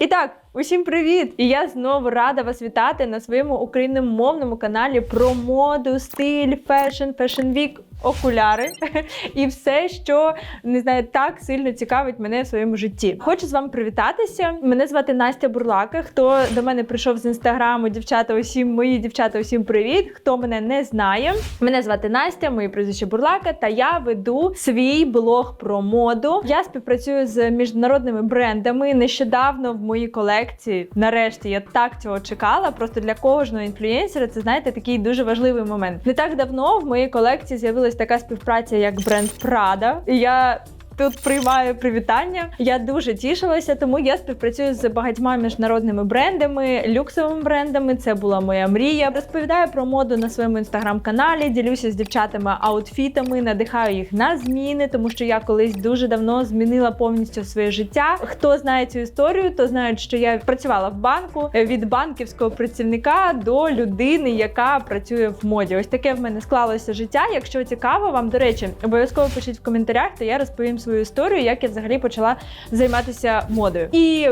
І так, усім привіт! І я знову рада вас вітати на своєму україномовному каналі про моду, стиль, фешн, фешн вік, окуляри і все, що не знаю, так сильно цікавить мене в своєму житті. Хочу з вами привітатися. Мене звати Настя Бурлака. Хто до мене прийшов з інстаграму, дівчата, усім мої дівчата, усім привіт. Хто мене не знає, мене звати Настя, моє прізвище Бурлака, та я веду свій блог про моду. Я співпрацюю з міжнародними брендами. Нещодавно в моїй колекції, нарешті, я так цього чекала. Просто для кожного інфлюєнсера це знаєте такий дуже важливий момент. Не так давно в моїй колекції з'явилась така співпраця, як бренд Prada. І я тут приймаю привітання. Я дуже тішилася, тому я співпрацюю з багатьма міжнародними брендами, люксовими брендами. Це була моя мрія. Розповідаю про моду на своєму інстаграм-каналі, ділюся з дівчатами аутфітами, надихаю їх на зміни, тому що я колись дуже давно змінила повністю своє життя. Хто знає цю історію, то знають, що я працювала в банку від банківського працівника до людини, яка працює в моді. Ось таке в мене склалося життя. Якщо цікаво вам, до речі, обов'язково пишіть в коментарях, то я розповім свою історію, як я взагалі почала займатися модою. І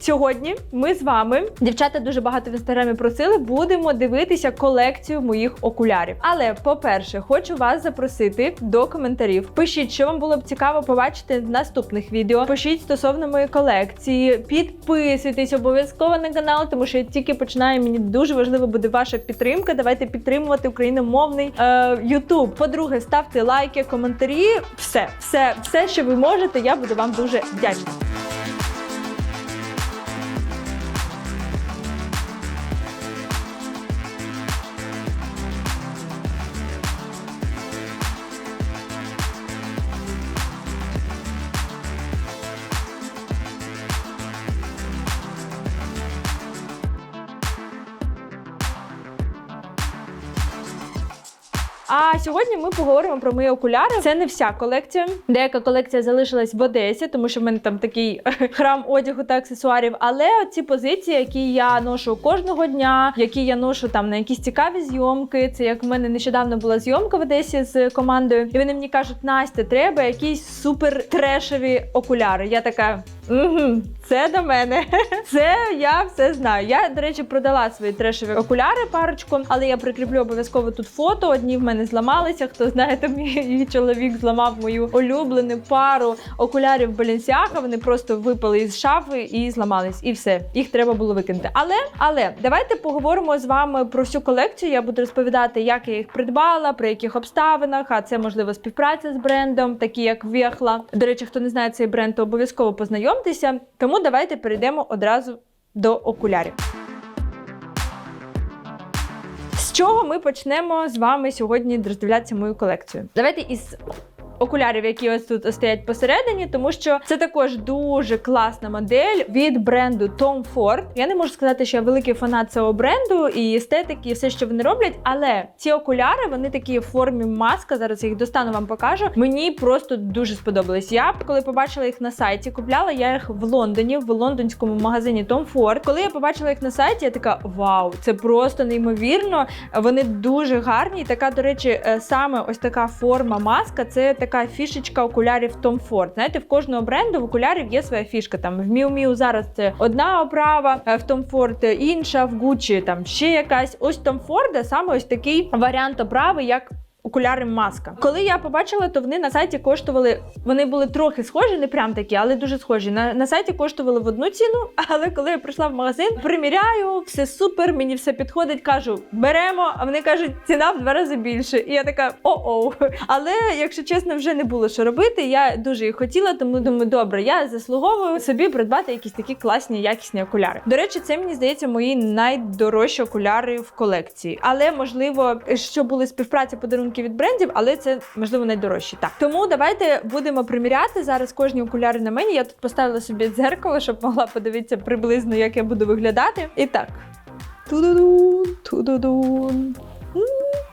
Сьогодні ми з вами, дівчата дуже багато в інстаграмі просили, будемо дивитися колекцію моїх окулярів. Але, по-перше, хочу вас запросити до коментарів. Пишіть, що вам було б цікаво побачити в наступних відео. Пишіть стосовно моєї колекції, підписуйтесь обов'язково на канал, тому що я тільки починаю. Мені дуже важливо буде ваша підтримка. Давайте підтримувати україномовний е, По-друге, ставте лайки, коментарі. Все, все, все, що ви можете. Я буду вам дуже вдячна. Сьогодні ми поговоримо про мої окуляри. Це не вся колекція. Деяка колекція залишилась в Одесі, тому що в мене там такий храм одягу та аксесуарів. Але ці позиції, які я ношу кожного дня, які я ношу там на якісь цікаві зйомки. Це як в мене нещодавно була зйомка в Одесі з командою, і вони мені кажуть, Настя, треба якісь супер трешові окуляри. Я така. Угу, це до мене. Це я все знаю. Я, до речі, продала свої трешові окуляри парочку, але я прикріплю обов'язково тут фото. Одні в мене зламалися. Хто знає, то мій чоловік зламав мою улюблену пару окулярів Balenciaga. Вони просто випали із шафи і зламались. І все. Їх треба було викинути. Але, але давайте поговоримо з вами про всю колекцію. Я буду розповідати, як я їх придбала, при яких обставинах. А це можливо співпраця з брендом, такі як Вехла. До речі, хто не знає цей бренд, то обов'язково познайомтеся. Тому давайте перейдемо одразу до окулярів. З чого ми почнемо з вами сьогодні роздивлятися мою колекцію? Давайте із окулярів, які ось тут стоять посередині, тому що це також дуже класна модель від бренду Tom Ford. Я не можу сказати, що я великий фанат цього бренду і естетики, і все, що вони роблять. Але ці окуляри вони такі в формі маска. Зараз я їх достану вам покажу. Мені просто дуже сподобались. Я коли побачила їх на сайті, купляла я їх в Лондоні, в лондонському магазині Tom Ford. Коли я побачила їх на сайті, я така вау, це просто неймовірно. Вони дуже гарні. І така, до речі, е, саме ось така форма маска. Це така фішечка окулярів Tom Ford. Знаєте, в кожного бренду в окулярів є своя фішка. Там в Miu Miu зараз це одна оправа, е, в Tom Ford інша, в Gucci там ще якась. Ось Tom Ford саме ось такий варіант оправи, як окуляри маска. Коли я побачила, то вони на сайті коштували. Вони були трохи схожі, не прям такі, але дуже схожі. На, на сайті коштували в одну ціну. Але коли я прийшла в магазин, приміряю, все супер, мені все підходить. Кажу, беремо. А вони кажуть, ціна в два рази більше. І я така о-оу. Але якщо чесно, вже не було що робити. Я дуже їх хотіла, тому думаю, добре, я заслуговую собі придбати якісь такі класні, якісні окуляри. До речі, це мені здається мої найдорожчі окуляри в колекції. Але можливо, що були співпраці подарунки від брендів, але це можливо найдорожчі. Так тому давайте будемо приміряти зараз кожні окуляри на мені. Я тут поставила собі дзеркало, щоб могла подивитися приблизно, як я буду виглядати. І так. Ту-ду-дун, ту-ду-дун.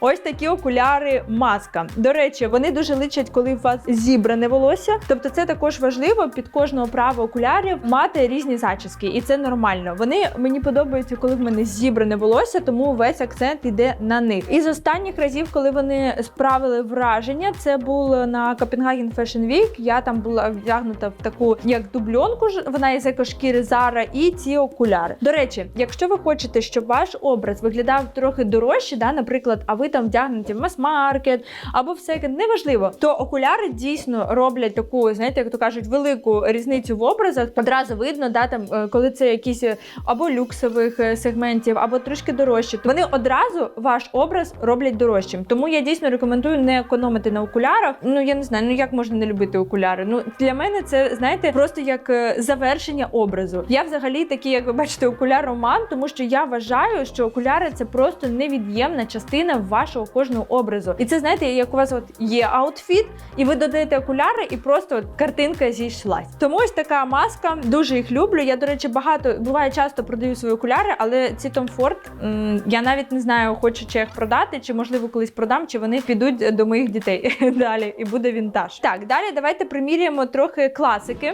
Ось такі окуляри маска. До речі, вони дуже личать, коли у вас зібране волосся. Тобто, це також важливо під кожного права окулярів мати різні зачіски, і це нормально. Вони мені подобаються, коли в мене зібране волосся, тому весь акцент іде на них. Із останніх разів, коли вони справили враження, це було на Copenhagen Fashion Week. Я там була вдягнута в таку як дубльонку. Вона із екошкіри Zara і ці окуляри. До речі, якщо ви хочете, щоб ваш образ виглядав трохи дорожче, да, наприклад, а ви там вдягнуті в мас-маркет або в секонд, неважливо, то окуляри дійсно роблять таку, знаєте, як то кажуть, велику різницю в образах. Одразу видно, да, там, е, коли це якісь е, або люксових е, сегментів, або трошки дорожчі. то Вони одразу ваш образ роблять дорожчим. Тому я дійсно рекомендую не економити на окулярах. Ну я не знаю, ну як можна не любити окуляри. Ну для мене це знаєте, просто як завершення образу. Я взагалі такий, як ви бачите, окуляр роман, тому що я вважаю, що окуляри це просто невід'ємна частина вашого кожного образу. І це знаєте, як у вас от є аутфіт, і ви додаєте окуляри, і просто от картинка зійшлась. Тому ось така маска, дуже їх люблю. Я, до речі, багато буває часто продаю свої окуляри, але ці Tom Ford, я навіть не знаю, хочу чи їх продати, чи можливо колись продам, чи вони підуть до моїх дітей далі, і буде вінтаж. Так, далі давайте приміряємо трохи класики.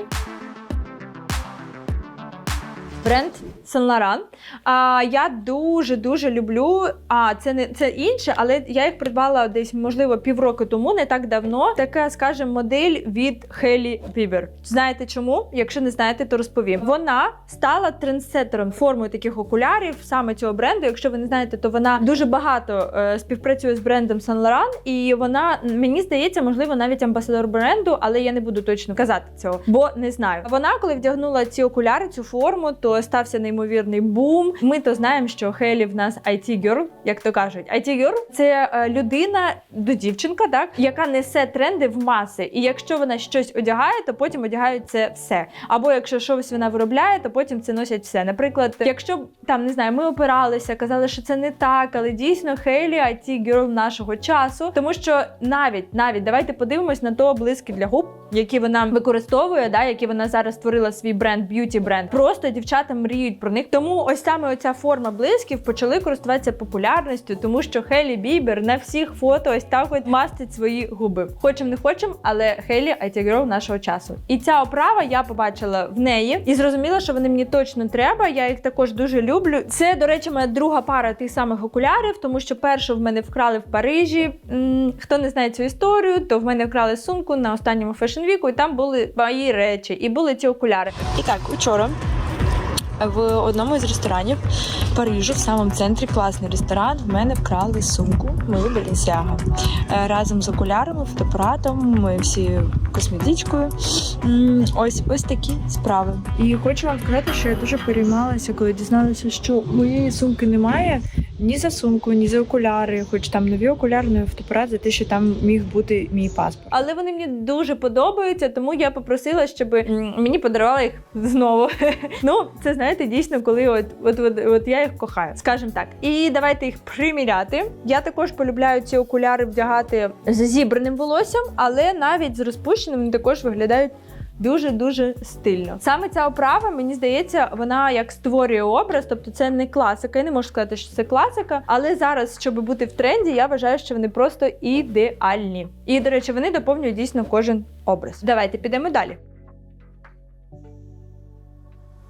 Бренд Saint Laurent. А, я дуже дуже люблю. А це не це інше, але я їх придбала десь, можливо, півроку тому, не так давно. Така, скажімо, модель від Хелі Бібер. Знаєте чому? Якщо не знаєте, то розповім. Вона стала трендсеттером формою таких окулярів саме цього бренду. Якщо ви не знаєте, то вона дуже багато е, співпрацює з брендом Saint Laurent, і вона мені здається, можливо, навіть амбасадор бренду, але я не буду точно казати цього, бо не знаю. Вона, коли вдягнула ці окуляри, цю форму, то стався неймовірний бум. Ми то знаємо, що Хелі в нас IT girl, як то кажуть. IT girl – це е, людина, до дівчинка, так яка несе тренди в маси. І якщо вона щось одягає, то потім одягають це все. Або якщо щось вона виробляє, то потім це носять все. Наприклад, якщо там не знаю, ми опиралися, казали, що це не так, але дійсно Хейлі IT girl нашого часу, тому що навіть навіть давайте подивимось на то облиски для губ, які вона використовує, да, які вона зараз створила свій бренд, б'юті бренд. Просто дівчата мріють про них. Тому ось саме оця форма блисків почали користуватися популярністю, тому що Хелі Бібер на всіх фото ось так от мастить свої губи. Хочем не хочем, але Хелі IT нашого часу. І ця оправа я побачила в неї і зрозуміла, що вони мені точно треба. Я їх також дуже люблю. Це, до речі, моя друга пара тих самих окулярів, тому що першу в мене вкрали в Парижі. Хто не знає цю історію, то в мене вкрали сумку на останньому фешн віку, і там були мої речі, і були ці окуляри. І так, учора в одному із ресторанів Парижу, в самому центрі, класний ресторан, в мене вкрали сумку мою Balenciaga. Е, Разом з окулярами, фотоапаратом, ми всі косметичкою. Ось ось такі справи. І хочу вам сказати, що я дуже переймалася, коли дізналася, що моєї сумки немає ні за сумку, ні за окуляри, хоч там нові окуляри, новий фотоапарат, за те, що там міг бути мій паспорт. Але вони мені дуже подобаються, тому я попросила, щоб мені подарували їх знову. ну, це знаєте, дійсно, коли от, от, от, от я їх кохаю, скажімо так. І давайте їх приміряти. Я також полюбляю ці окуляри вдягати з зібраним волоссям, але навіть з розпущеним вони також виглядають. Дуже-дуже стильно. Саме ця оправа, мені здається, вона як створює образ, тобто це не класика. Я не можу сказати, що це класика, але зараз, щоб бути в тренді, я вважаю, що вони просто ідеальні. І, до речі, вони доповнюють дійсно кожен образ. Давайте підемо далі.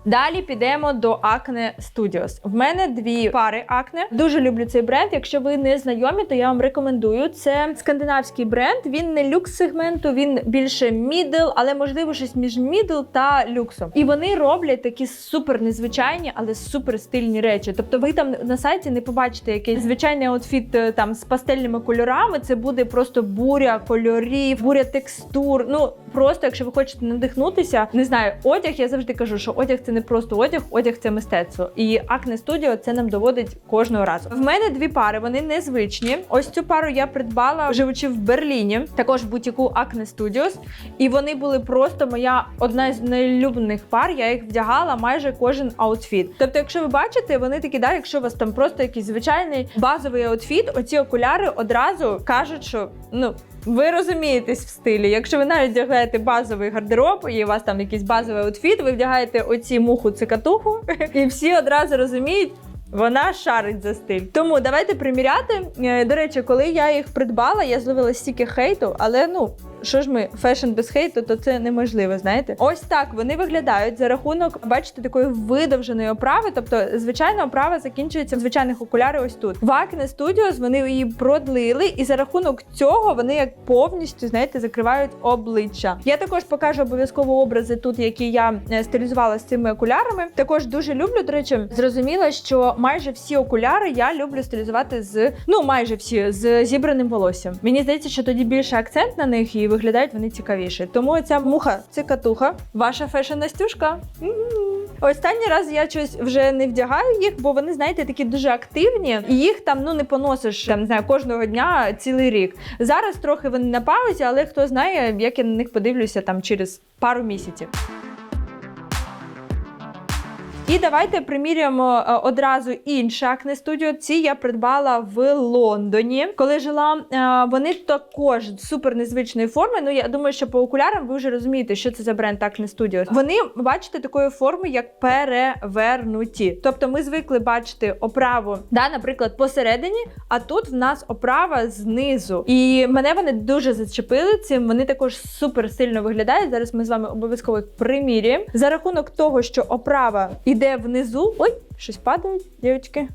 Далі підемо до Acne Studios. В мене дві пари Acne. Дуже люблю цей бренд. Якщо ви не знайомі, то я вам рекомендую. Це скандинавський бренд. Він не люкс сегменту, він більше мідл, але можливо щось між мідл та люксом. І вони роблять такі супер незвичайні, але супер стильні речі. Тобто, ви там на сайті не побачите якийсь звичайний аутфіт е, там з пастельними кольорами. Це буде просто буря кольорів, буря текстур. Ну просто, якщо ви хочете надихнутися, не знаю, одяг. Я завжди кажу, що одяг це не просто одяг, одяг це мистецтво. І Acne Studio це нам доводить кожного разу. В мене дві пари, вони незвичні. Ось цю пару я придбала, живучи в Берліні, також в бутіку Acne Studios. І вони були просто моя одна з найлюблених пар. Я їх вдягала майже кожен аутфіт. Тобто, якщо ви бачите, вони такі, да, якщо у вас там просто якийсь звичайний базовий аутфіт, оці окуляри одразу кажуть, що ну. Ви розумієтесь в стилі. Якщо ви навіть вдягаєте базовий гардероб, і у вас там якийсь базовий аутфіт, ви вдягаєте оці муху цикатуху, і всі одразу розуміють. Вона шарить за стиль. Тому давайте приміряти. Е, До речі, коли я їх придбала, я зловила стільки хейту, але ну. Що ж ми, фешн без хейту, то це неможливо, знаєте? Ось так вони виглядають за рахунок, бачите, такої видовженої оправи. Тобто, звичайна оправа закінчується в звичайних окуляри ось тут. В Acne Studios вони її продлили, і за рахунок цього вони як повністю, знаєте, закривають обличчя. Я також покажу обов'язково образи тут, які я е, стилізувала з цими окулярами. Також дуже люблю. До речі, зрозуміла, що майже всі окуляри я люблю стилізувати з ну майже всі з зібраним волоссям. Мені здається, що тоді більше акцент на них і виглядають вони цікавіше. Тому ця муха цикатуха, ваша фешн Настюшка. М-м. Останній раз я щось вже не вдягаю їх, бо вони, знаєте, такі дуже активні, і їх там ну не поносиш там не знаю кожного дня цілий рік. Зараз трохи вони на паузі, але хто знає, як я на них подивлюся там через пару місяців. І давайте приміряємо е, одразу інше Acne Studio. Ці я придбала в Лондоні. Коли жила, е, вони також супер незвичної форми. Ну я думаю, що по окулярам ви вже розумієте, що це за бренд Acne Studio. Вони бачите такої форми, як перевернуті. Тобто ми звикли бачити оправу, да, наприклад, посередині, а тут в нас оправа знизу. І мене вони дуже зачепили цим. Вони також супер сильно виглядають. Зараз ми з вами обов'язково їх приміряємо. За рахунок того, що оправа іде внизу. Ой, щось падають, дівчатки.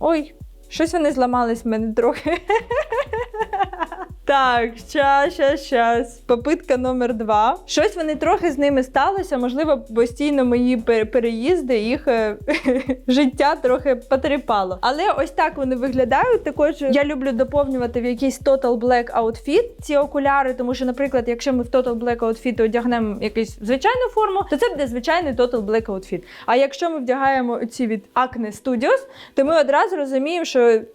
Ой, щось вони зламались в мене трохи. Так, щас, щас, щас. Попитка номер два. Щось вони трохи з ними сталося. Можливо, постійно мої пер- переїзди, їх е, життя трохи потріпало. Але ось так вони виглядають. Також я люблю доповнювати в якийсь Total Black outfit ці окуляри, тому що, наприклад, якщо ми в Total Black outfit одягнемо якусь звичайну форму, то це буде звичайний Total Black outfit. А якщо ми вдягаємо ці від Acne Studios, то ми одразу розуміємо,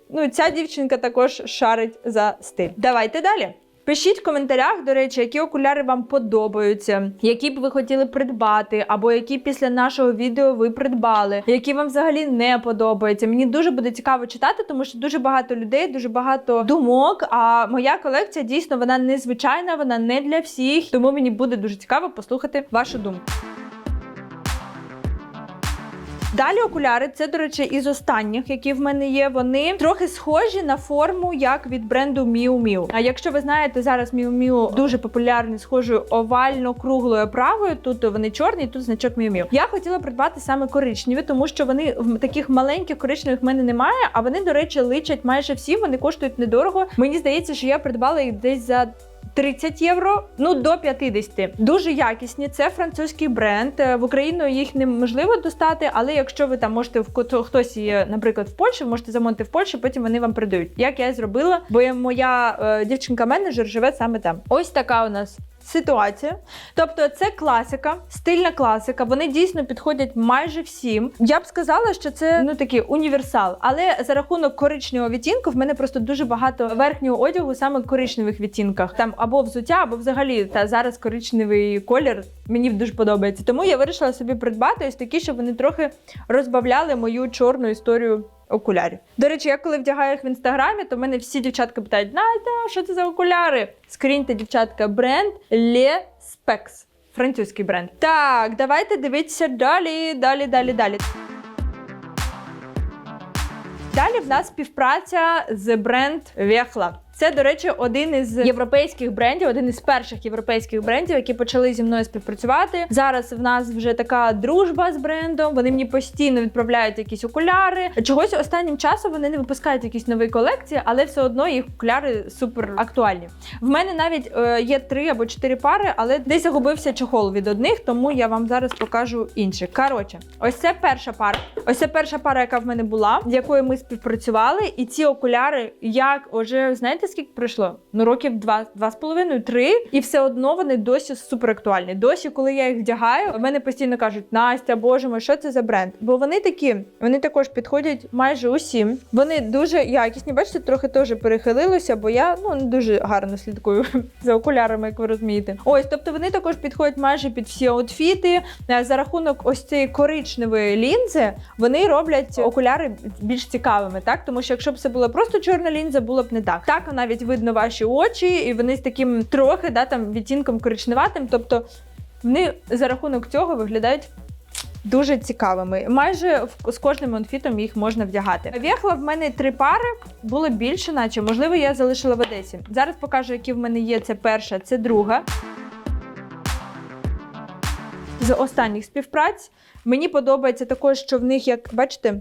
ну, ця дівчинка також шарить за стиль. Давайте далі. Пишіть в коментарях, до речі, які окуляри вам подобаються, які б ви хотіли придбати, або які після нашого відео ви придбали, які вам взагалі не подобаються. Мені дуже буде цікаво читати, тому що дуже багато людей, дуже багато думок. А моя колекція дійсно вона незвичайна, вона не для всіх. Тому мені буде дуже цікаво послухати вашу думку. Далі окуляри, це, до речі, із останніх, які в мене є. Вони трохи схожі на форму, як від бренду Miu Miu. А якщо ви знаєте, зараз Miu Miu дуже популярні схожою овально-круглою оправою. Тут вони чорні, тут значок Miu Miu. Я хотіла придбати саме коричневі, тому що вони в таких маленьких коричневих в мене немає. А вони, до речі, личать майже всі. Вони коштують недорого. Мені здається, що я придбала їх десь за 30 євро, ну до 50. Дуже якісні. Це французький бренд. Е, В Україну їх неможливо достати, але якщо ви там можете в хтось є, наприклад, в Польщі, можете замовити в Польщі, потім вони вам придають. Як я зробила, бо моя е, дівчинка-менеджер живе саме там. Ось така у нас. Ситуація, тобто це класика, стильна класика. Вони дійсно підходять майже всім. Я б сказала, що це ну такий універсал. Але за рахунок коричневого відтінку в мене просто дуже багато верхнього одягу саме в коричневих відтінках. Там або взуття, або взагалі та зараз коричневий колір мені дуже подобається. Тому я вирішила собі придбати ось такі, щоб вони трохи розбавляли мою чорну історію. Окулярів. До речі, я коли вдягаю їх в інстаграмі, то мене всі дівчатка питають: Надя, що це за окуляри? Скріньте, дівчатка, бренд Le Specs. Французький бренд. Так, давайте дивитися далі, далі, далі, далі. Далі в нас співпраця з бренд Вехла. Це, до речі, один із європейських брендів, один із перших європейських брендів, які почали зі мною співпрацювати. Зараз в нас вже така дружба з брендом. Вони мені постійно відправляють якісь окуляри. Чогось останнім часом вони не випускають якісь нові колекції, але все одно їх окуляри супер актуальні. В мене навіть е, є три або чотири пари, але десь загубився чохол від одних, тому я вам зараз покажу інших. Коротше, ось це перша пара. Ось це перша пара, яка в мене була, з якою ми співпрацювали. І ці окуляри, як уже знаєте, скільки пройшло? Ну, років два, два з половиною, три, і все одно вони досі супер актуальні. Досі, коли я їх вдягаю, в мене постійно кажуть: Настя, боже мой, що це за бренд? Бо вони такі, вони також підходять майже усім. Вони дуже якісні. Бачите, трохи теж перехилилося, бо я ну не дуже гарно слідкую за окулярами, як ви розумієте. Ось, тобто вони також підходять майже під всі аутфіти. Е, За рахунок ось цієї коричневої лінзи, вони роблять окуляри більш цікавими, так? Тому що якщо б це була просто чорна лінза, було б не так. Так навіть видно ваші очі, і вони з таким трохи да, там, відтінком коричневатим. Тобто вони за рахунок цього виглядають дуже цікавими. Майже з кожним онфітом їх можна вдягати. В'єхла в мене три пари, було більше, наче можливо, я залишила в Одесі. Зараз покажу, які в мене є. Це перша, це друга. З останніх співпраць мені подобається також, що в них, як бачите,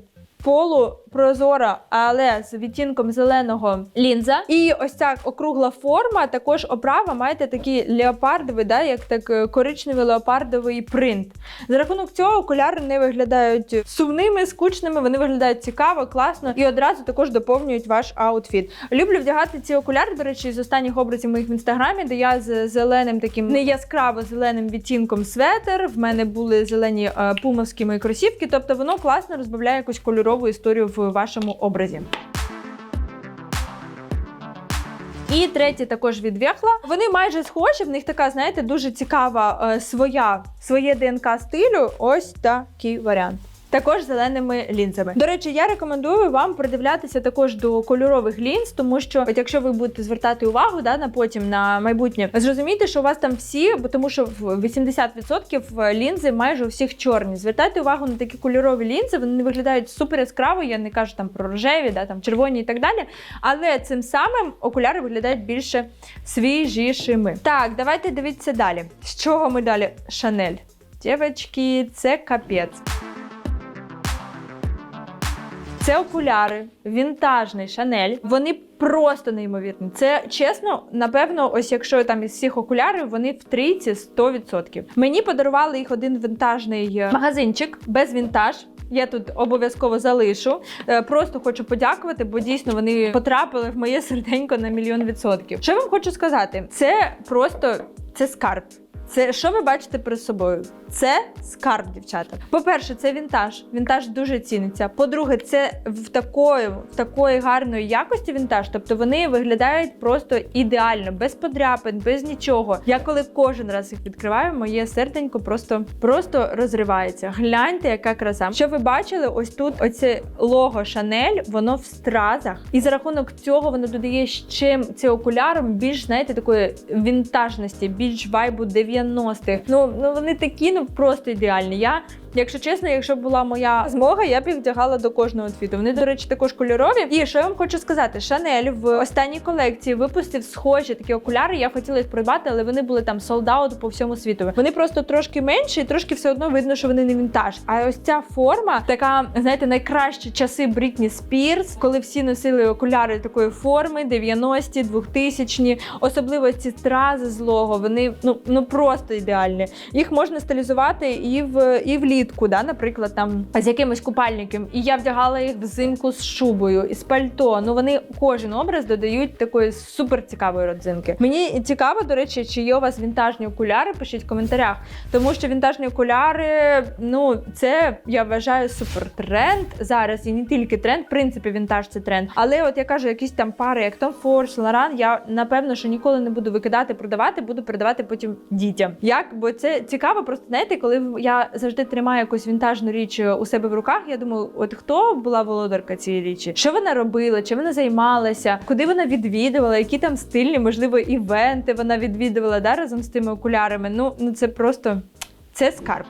полупрозора, але з відтінком зеленого лінза. І ось ця округла форма, також оправа маєте такий леопардовий, да, як так е, коричневий леопардовий принт. За рахунок цього окуляри не виглядають сумними, скучними, вони виглядають цікаво, класно і одразу також доповнюють ваш аутфіт. Люблю вдягати ці окуляри, до речі, з останніх образів моїх в інстаграмі, де я з зеленим таким не яскраво зеленим відтінком светер. В мене були зелені е, пумовські мої кросівки, тобто воно класно розбавляє якусь кольорову історію в вашому образі. І третє також від Вехла. Вони майже схожі, в них така, знаєте, дуже цікава е, своя, своє ДНК стилю. Ось такий варіант. Також зеленими лінзами. До речі, я рекомендую вам придивлятися також до кольорових лінз, тому що, от якщо ви будете звертати увагу да, на потім на майбутнє, зрозумійте, що у вас там всі, бо тому що в 80% лінзи майже у всіх чорні. Звертайте увагу на такі кольорові лінзи, вони виглядають супер яскраво. Я не кажу там про рожеві, да, там червоні і так далі. Але цим самим окуляри виглядають більше свіжішими. Так, давайте дивитися далі. З чого ми далі? Шанель. Дівчатки, це капець. Це окуляри, вінтажний Шанель. Вони просто неймовірні. Це чесно, напевно, ось якщо там із всіх окулярів, вони в трійці 100%. Мені подарували їх один вінтажний е, магазинчик без вінтаж. Я тут обов'язково залишу. Е, Просто хочу подякувати, бо дійсно вони потрапили в моє серденько на мільйон відсотків. Що я вам хочу сказати? Це просто це скарб. Це що ви бачите перед собою? Це скарб, дівчата. По-перше, це вінтаж. Вінтаж дуже ціниться. По-друге, це в такої, в такої гарної якості вінтаж. Тобто вони виглядають просто ідеально, без подряпин, без нічого. Я коли кожен раз їх відкриваю, моє серденько просто, просто розривається. Гляньте, яка краса. Що ви бачили? Ось тут оце лого Шанель, воно в стразах. І за рахунок цього воно додає ще це окуляром більш, знаєте, такої вінтажності, більш вайбу 90-х. Ну, ну вони такі, ну просто ідеальні. Я, якщо чесно, якщо б була моя змога, я б їх вдягала до кожного твіту. Вони, до речі, також кольорові. І що я вам хочу сказати, Шанель в останній колекції випустив схожі такі окуляри. Я хотіла їх придбати, але вони були там солдаут по всьому світу. Вони просто трошки менші, і трошки все одно видно, що вони не вінтаж. А ось ця форма, така, знаєте, найкращі часи Брітні Спірс, коли всі носили окуляри такої форми, 90-ті, 2000-ні, особливо ці стрази злого, вони ну, ну просто ідеальні. Їх можна стилізувати і в і влітку, да, наприклад, там з якимось купальником. І я вдягала їх взимку з шубою, і з пальто. Ну вони кожен образ додають такої супер цікавої родзинки. Мені цікаво, до речі, чи є у вас вінтажні окуляри? Пишіть в коментарях, тому що вінтажні окуляри, ну це я вважаю супер тренд зараз. І не тільки тренд, в принципі, вінтаж це тренд. Але от я кажу, якісь там пари, як Tom Ford, Laran, я напевно, що ніколи не буду викидати, продавати, буду передавати потім дітям. Як бо це цікаво, просто знаєте, коли я завжди тримаю якусь вінтажну річ у себе в руках, я думаю, от хто була володарка цієї річі? Що вона робила? Чим вона займалася? Куди вона відвідувала? Які там стильні, можливо, івенти вона відвідувала да, разом з тими окулярами? Ну, ну це просто це скарб.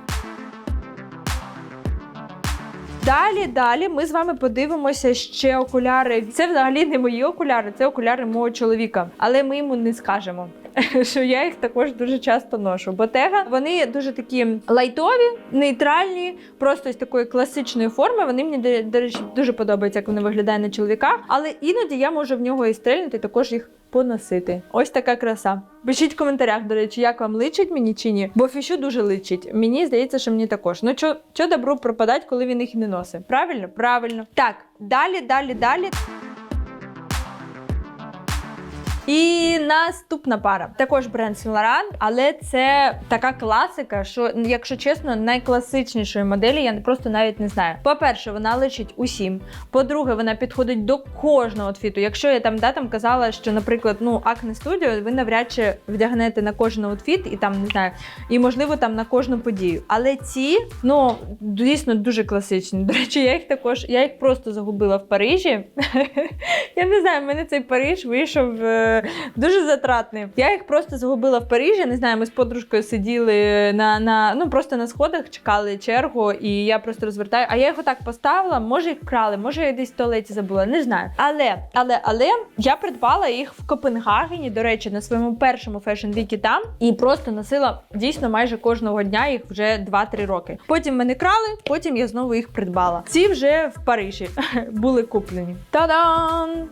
Далі, далі ми з вами подивимося ще окуляри. Це взагалі не мої окуляри, це окуляри мого чоловіка. Але ми йому не скажемо, що я їх також дуже часто ношу. Ботега вони дуже такі лайтові, нейтральні, просто з такої класичної форми. Вони мені до- речі дуже подобаються, як вони виглядають на чоловіках. Але іноді я можу в нього і стрельнути, також їх поносити. Ось така краса. Пишіть в коментарях, до речі, як вам личить мені чи ні. Бо фішу дуже личить. Мені здається, що мені також. Ну чо, чо добру пропадать, коли він їх не носить? Правильно? Правильно. Так, далі, далі, далі. І наступна пара. Також бренд Laurent, але це така класика, що, якщо чесно, найкласичнішої моделі я просто навіть не знаю. По-перше, вона личить усім. По-друге, вона підходить до кожного outfitу. Якщо я там да, там казала, що, наприклад, ну Acne Studio ви навряд чи вдягнете на кожен outfit і там не знаю, і можливо там на кожну подію. Але ці, ну дійсно дуже класичні. До речі, я їх також, я їх просто загубила в Парижі. Я не знаю, в мене цей Париж вийшов. Дуже затратний. Я їх просто загубила в Парижі. Не знаю, ми з подружкою сиділи на, на ну просто на сходах, чекали чергу, і я просто розвертаю. А я їх отак поставила. Може їх вкрали, може я десь в туалеті забула. Не знаю. Але, але, але я придбала їх в Копенгагені. До речі, на своєму першому фешн-вікі там і просто носила дійсно майже кожного дня їх вже 2-3 роки. Потім мене крали, потім я знову їх придбала. Ці вже в Парижі були куплені. Та-дам!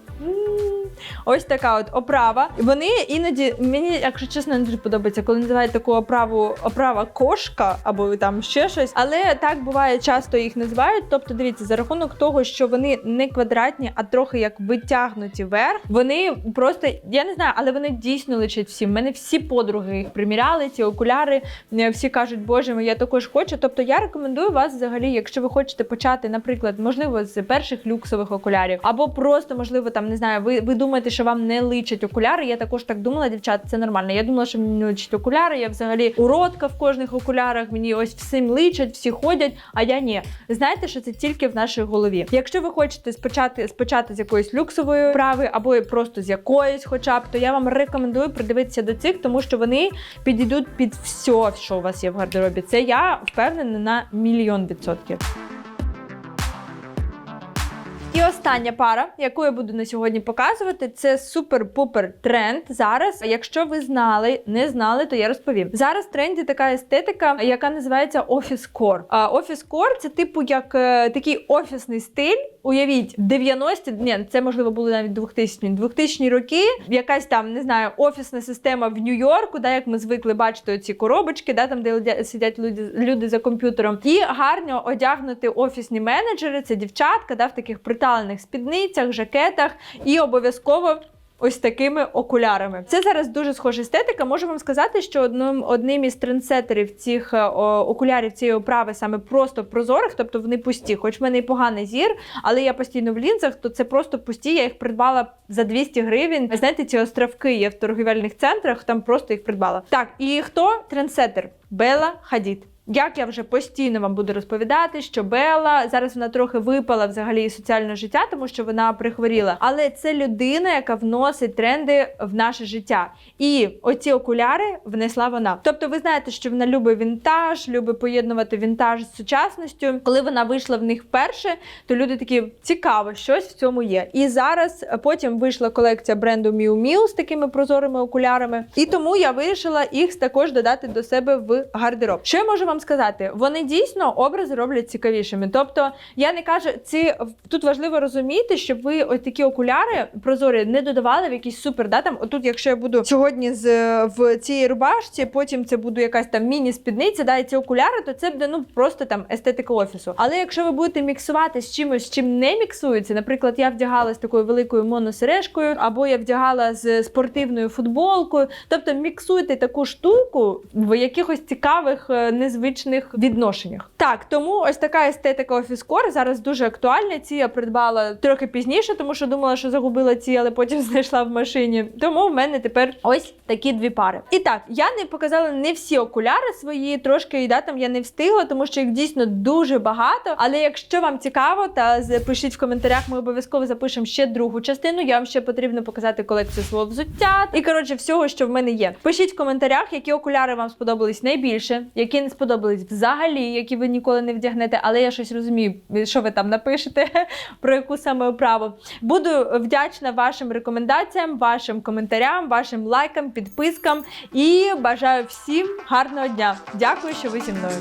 Ось така от оправа. Вони іноді мені, якщо чесно, не дуже подобається, коли називають таку оправу оправа кошка або там ще щось. Але так буває, часто їх називають. Тобто, дивіться, за рахунок того, що вони не квадратні, а трохи як витягнуті вверх. Вони просто я не знаю, але вони дійсно личать всім. Мене всі подруги їх приміряли, ці окуляри. Е, Всі кажуть, боже мій, я також хочу. Тобто я рекомендую вас взагалі, якщо ви хочете почати, наприклад, можливо, з перших люксових окулярів, або просто, можливо, там не знаю, ви, ви думаєте, що вам не личать окуляри. Я також так думала, дівчата, це нормально. Я думала, що мені не личать окуляри. Я взагалі уродка в кожних окулярах. Мені ось всім личать, всі ходять, а я ні. Знаєте, що це тільки в нашій голові. Якщо ви хочете спочати спочати з якоїсь люксової прави, або просто з якоїсь, хоча б, то я вам рекомендую придивитися до цих, тому що вони підійдуть під все, що у вас є в гардеробі. Це я впевнена на мільйон відсотків. І остання пара, яку я буду на сьогодні показувати, це супер-пупер тренд зараз. Якщо ви знали, не знали, то я розповім. Зараз в тренді така естетика, яка називається офіс-кор. Офіс-кор це типу як е, такий офісний стиль. Уявіть, 90-ті, ні, це можливо були навіть 2000-ні, 2000-ні роки. Якась там не знаю, офісна система в Нью-Йорку, да, як ми звикли бачити оці коробочки, да, там де сидять люди, люди за комп'ютером, і гарно одягнути офісні менеджери, це дівчатка, да, в таких приталених спідницях, жакетах, і обов'язково. Ось такими окулярами. Це зараз дуже схожа естетика. Можу вам сказати, що одним, одним із трендсетерів цих е, о, окулярів цієї оправи саме просто прозорих, тобто вони пусті. Хоч в мене і поганий зір, але я постійно в лінзах, то це просто пусті. Я їх придбала за 200 гривень. Знаєте, ці островки є в торгівельних центрах, там просто їх придбала. Так, і хто трендсетер? Бела Хадід. Як я вже постійно вам буду розповідати, що Белла зараз вона трохи випала взагалі із соціального життя, тому що вона прихворіла. Але це людина, яка вносить тренди в наше життя. І оці окуляри внесла вона. Тобто, ви знаєте, що вона любить вінтаж, любить поєднувати вінтаж з сучасністю. Коли вона вийшла в них вперше, то люди такі цікаво, щось в цьому є. І зараз потім вийшла колекція бренду Miu Miu з такими прозорими окулярами. І тому я вирішила їх також додати до себе в гардероб. Що я можу вам сказати? Вони дійсно образи роблять цікавішими. Тобто, я не кажу, ці тут важливо розуміти, щоб ви ось такі окуляри прозорі не додавали в якийсь супер. Да, там, отут, якщо я буду сьогодні з в цій рубашці, потім це буде якась там міні-спідниця, да, і ці окуляри, то це буде ну просто там естетика офісу. Але якщо ви будете міксувати з чимось, чим не міксується, наприклад, я вдягала з такою великою моносережкою, або я вдягала з спортивною футболкою. Тобто міксуйте таку штуку в якихось цікавих, е, незвичних відношеннях. Так, тому ось така естетика офіскор зараз дуже актуальна. Ці я придбала трохи пізніше, тому що думала, що загубила ці, але потім знайшла в машині. Тому в мене тепер ось такі дві пари. І так, я не показала не всі окуляри свої, трошки і да, там я не встигла, тому що їх дійсно дуже багато. Але якщо вам цікаво, та з- пишіть в коментарях, ми обов'язково запишемо ще другу частину. Я вам ще потрібно показати колекцію свого взуття і коротше всього, що в мене є. Пишіть в коментарях, які окуляри вам сподобались найбільше, які не сподобались взагалі, які ви ніколи не вдягнете. Але я щось розумію, що ви там напишете, про яку саме оправу. Буду вдячна вашим рекомендаціям, вашим коментарям, вашим лайкам, підпискам і бажаю всім гарного дня. Дякую, що ви зі мною.